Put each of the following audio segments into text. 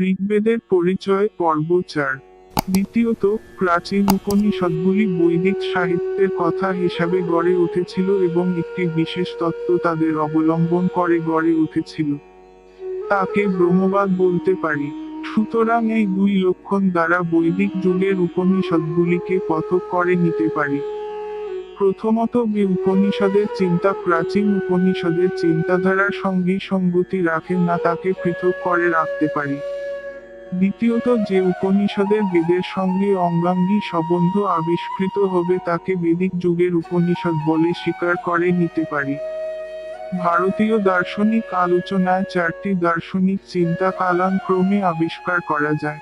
ঋগ্বেদের পরিচয় পর্ব চার দ্বিতীয়ত, প্রাচীন উপনিষদগুলি বৈদিক সাহিত্যের কথা হিসাবে গড়ে উঠেছিল এবং একটি বিশেষ তত্ত্ব তাদের অবলম্বন করে গড়ে উঠেছিল। তাকে ব্রহ্মবাদ বলতে পারি। সুতরাং এই দুই লক্ষণ দ্বারা বৈদিক যুগের উপনিষদগুলিকে পথক করে নিতে পারি। প্রথমত বি উপনিষদের চিন্তা প্রাচীন উপনিষদের চিন্তাধারার সঙ্গে সঙ্গতি রাখে না, তাকে পৃথক করে রাখতে পারি। দ্বিতীয়ত যে উপনিষদের বেদের সঙ্গে অঙ্গাঙ্গী সম্বন্ধ আবিষ্কৃত হবে তাকে বেদিক যুগের উপনিষদ বলে স্বীকার করে নিতে পারি। ভারতীয় দার্শনিক আলোচনায় চারটি দার্শনিক চিন্তা কালানুক্রমে আবিষ্কার করা যায়।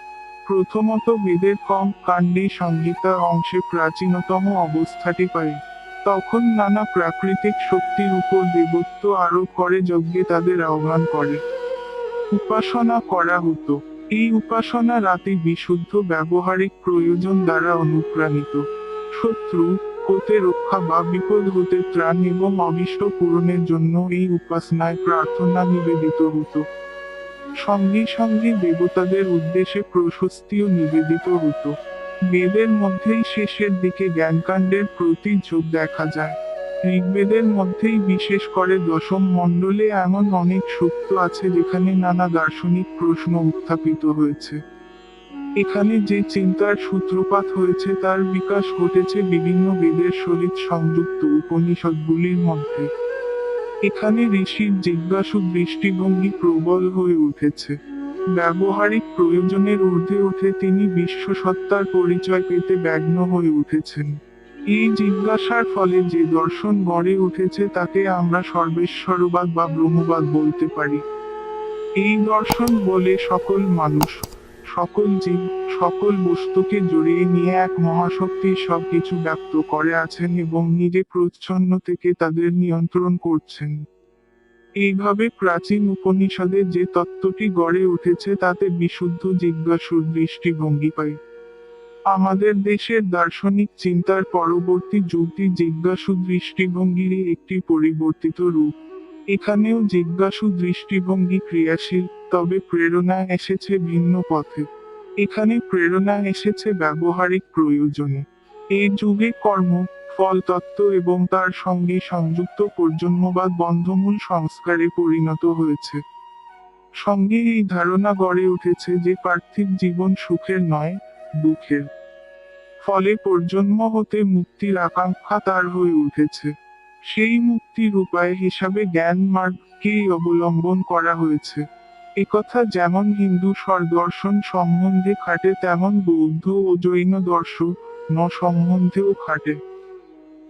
প্রথমত বেদের কম কাণ্ডে সংহিতা অংশে প্রাচীনতম অবস্থাটি পাই তখন নানা প্রাকৃতিক শক্তির উপর দেবত্ব আরোপ করে যজ্ঞে তাদের আহ্বান করে। উপাসনা করা হতো। এই উপাসনা রাতে বিশুদ্ধ ব্যবহারিক প্রয়োজন দ্বারা অনুপ্রাণিত। শত্রু হতে রক্ষা বা বিপদ হতে ত্রাণ এবং অবিষ্ট পূরণের জন্য এই উপাসনায় প্রার্থনা নিবেদিত হতো। সঙ্গে সঙ্গে দেবতাদের উদ্দেশ্যে প্রশস্তিও নিবেদিত হতো। বেদের মধ্যেই শেষের দিকে জ্ঞানকাণ্ডের প্রতি যোগ দেখা যায়। ঋগ্বেদের মধ্যেই বিশেষ করে দশম মণ্ডলে এমন অনেক সূক্ত আছে যেখানে নানা দার্শনিক প্রশ্ন উত্থাপিত হয়েছে। এখানে যে চিন্তার সূত্রপাত হয়েছে তার বিকাশ ঘটেছে বিভিন্ন বেদের সহিত সংযুক্ত উপনিষদগুলির মধ্যে। এখানে ঋষির জিজ্ঞাসু দৃষ্টিভঙ্গি প্রবল হয়ে উঠেছে। ব্যবহারিক প্রয়োজনের ঊর্ধ্বে উঠে তিনি বিশ্বসত্তার পরিচয় পেতে ব্যগ্ন হয়ে উঠেছেন। এই জিজ্ঞাসার ফলে যে দর্শন গড়ে উঠেছে তাকে আমরা সর্বেশ্বরবাদ বা ব্রহ্মবাদ বলতে পারি। এই দর্শন বলে সকল মানুষ, সকল জীব, সকল বস্তুকে জড়িয়ে নিয়ে এক মহাশক্তি সবকিছু ব্যক্ত করে আছেন এবং নিজে প্রচ্ছন্ন থেকে তাদের নিয়ন্ত্রণ করছেন। এইভাবে প্রাচীন উপনিষদে যে তত্ত্বটি গড়ে উঠেছে তাতে বিশুদ্ধ জিজ্ঞাসুর দৃষ্টিভঙ্গি পাই আমাদের দেশের দার্শনিক চিন্তার পরবর্তী যুগটি জিজ্ঞাসু দৃষ্টিভঙ্গিরই একটি পরিবর্তিত রূপ। এখানেও জিজ্ঞাসু দৃষ্টিভঙ্গি ক্রিয়াশীল, তবে প্রেরণা এসেছে ভিন্ন পথে। এখানে প্রেরণা এসেছে ব্যবহারিক প্রয়োজনে। এই যুগে কর্ম, ফল তত্ত্ব এবং তার সঙ্গে সংযুক্ত পর্জন্যবাদ বন্ধমূল সংস্কারে পরিণত হয়েছে। সঙ্গে এই ধারণা গড়ে উঠেছে যে পার্থিব জীবন সুখের নয় দুঃখের। ফলে পর্জন্ম হতে মুক্তির আকাঙ্ক্ষা তার হয়ে উঠেছে। সেই মুক্তির উপায় হিসাবে জ্ঞান মার্গকেই অবলম্বন করা হয়েছে। একথা যেমন হিন্দু স্বরদর্শন সম্বন্ধে খাটে, তেমন বৌদ্ধ ও জৈন দর্শন সম্বন্ধেও খাটে।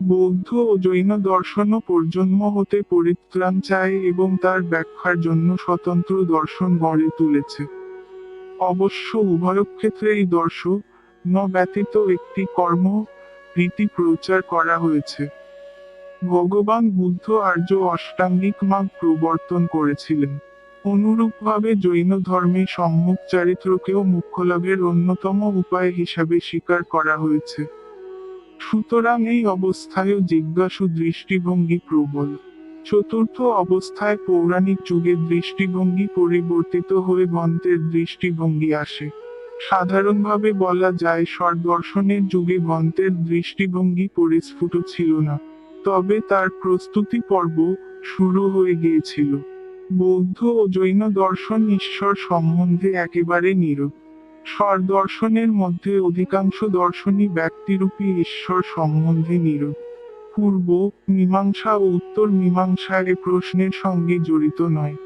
বৌদ্ধ ও জৈন দর্শনও পর্জন্ম হতে পরিত্রাণ চায় এবং তার ব্যাখ্যার জন্য স্বতন্ত্র দর্শন গড়ে তুলেছে। অবশ্য উভয় ক্ষেত্রে এই দর্শন ন একটি কর্ম রীতি প্রচার করা হয়েছে। ভগবান বুদ্ধ আর্য অষ্টাঙ্গিক মাগ প্রবর্তন করেছিলেন। অনুরূপভাবে জৈন ধর্মে সম্মুখ চারিত্রকেও মুখ্যলাভের অন্যতম উপায় হিসাবে স্বীকার করা হয়েছে। সুতরাং এই অবস্থায়ও জিজ্ঞাসু দৃষ্টিভঙ্গি প্রবল। চতুর্থ অবস্থায় পৌরাণিক যুগের দৃষ্টিভঙ্গি পরিবর্তিত হয়ে গন্তের দৃষ্টিভঙ্গি আসে। সাধারণভাবে বলা যায় স্বরদর্শনের যুগে গন্তের দৃষ্টিভঙ্গি পরিস্ফুট ছিল না। তবে তার প্রস্তুতি পর্ব শুরু হয়ে গিয়েছিল। বৌদ্ধ ও জৈন দর্শন ঈশ্বর সম্বন্ধে একেবারে নীরব। স্বর দর্শনের মধ্যে অধিকাংশ দর্শনই ব্যক্তিরূপী ঈশ্বর সম্বন্ধে নীরব। পূর্ব মীমাংসা ও উত্তর মীমাংসা এ প্রশ্নের সঙ্গে জড়িত নয়।